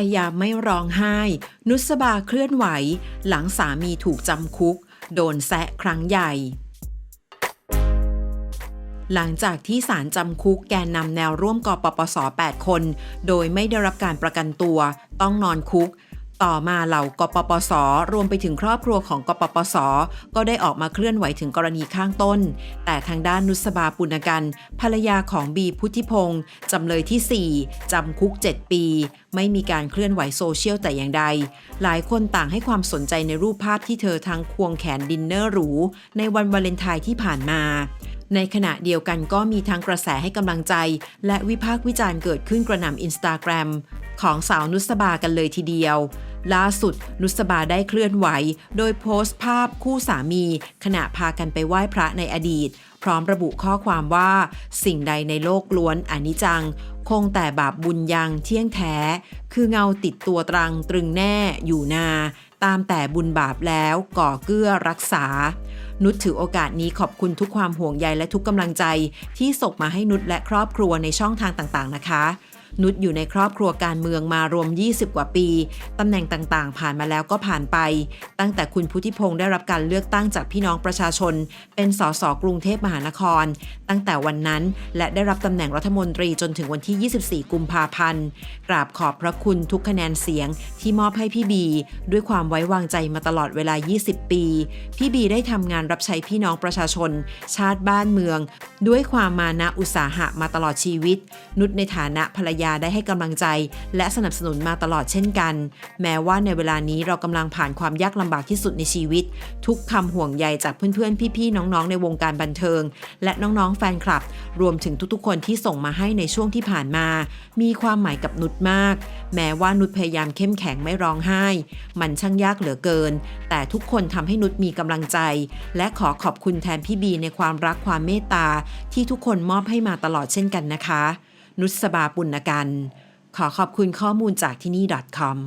พยายามไม่ร้องไห้ นุสบาเคลื่อนไหว หลังสามีถูกจำคุก โดนแซะครั้งใหญ่ หลังจากที่ศาลจำคุกแกนนำแนวร่วมกปปส 8 คน โดยไม่ได้รับการประกันตัว ต้องนอนคุก ต่อมาเหล่ากปปส รวมไปถึงครอบครัวของกปปส ก็ได้ออกมาเคลื่อนไหวถึงกรณีข้างต้น แต่ทางด้านนุสบาปุณกันภรรยาของบีพุทธิพงศ์จำเลยที่ 4 จำคุก 7 ปี ไม่มีการเคลื่อนไหวโซเชียลแต่อย่างใด หลายคนต่างให้ความสนใจในรูปภาพที่เธอทั้งควงแขนดินเนอร์หรู ในวันวาเลนไทน์ที่ผ่านมา ในขณะเดียวกันก็มีทั้งกระแสให้กำลังใจ และวิพากษ์วิจารณ์เกิดขึ้นกระหน่ำอินสตาแกรมของสาวนุสบากันเลยทีเดียว ล่าสุด นุสบาได้เคลื่อนไหว โดยโพสต์ภาพคู่สามี ขณะพากันไปไหว้พระในอดีต พร้อมระบุข้อความว่า สิ่งใดในโลกล้วนอนิจจัง คงแต่บาปบุญยังเที่ยงแท้ คือเงาติดตัวตรังตรึงแน่อยู่นา ตามแต่บุญบาปแล้วก่อเกื้อรักษานุชถือโอกาสนี้ขอบคุณทุกความห่วงใยและทุกกำลังใจ ที่ส่งมาให้นุชและครอบครัวในช่องทางต่างๆ นะคะ นุชอยู่ในครอบครัวการเมืองมารวม 20 กว่าปี ตำแหน่งต่างๆ ผ่านมาแล้วก็ผ่านไป ตั้งแต่คุณพุทธิพงศ์ได้รับการเลือกตั้งจากพี่น้องประชาชน เป็นสสกรุงเทพมหานคร ตั้งแต่วันนั้นและได้รับตำแหน่งรัฐมนตรีจนถึงวันที่ 24 กุมภาพันธ์ กราบขอบพระคุณทุกคะแนนเสียงที่มอบให้พี่บี ด้วยความไว้วางใจมาตลอดเวลา 20 ปี พี่บีได้ทำงานรับใช้พี่น้องประชาชน ชาติบ้านเมือง ด้วยความมานะอุตสาหะมาตลอดชีวิต นุชในฐานะภรรยาได้ให้กำลังใจ และสนับสนุนมาตลอดเช่นกัน แม้ว่าในเวลานี้เรากำลังผ่านความยากลำบากที่สุดในชีวิต ทุกคำห่วงใยจากเพื่อนๆ พี่ๆ น้องๆ ในวงการบันเทิง และน้องๆ แฟนคลับ รวมถึงทุกๆ คนที่ส่งมาให้ในช่วงที่ผ่านมา มีความหมายกับนุชมาก แม้ว่านุชพยายามเข้มแข็งไม่ร้องไห้ มันช่างยากเหลือเกิน แต่ทุกคนทำให้นุชมีกำลังใจ และขอขอบคุณแทนพี่บีในความรักความเมตตาที่ทุกคนมอบให้มาตลอดเช่นกันนะคะ นุสบาปุณกัน ขอขอบคุณข้อมูลจากที่นี่ .com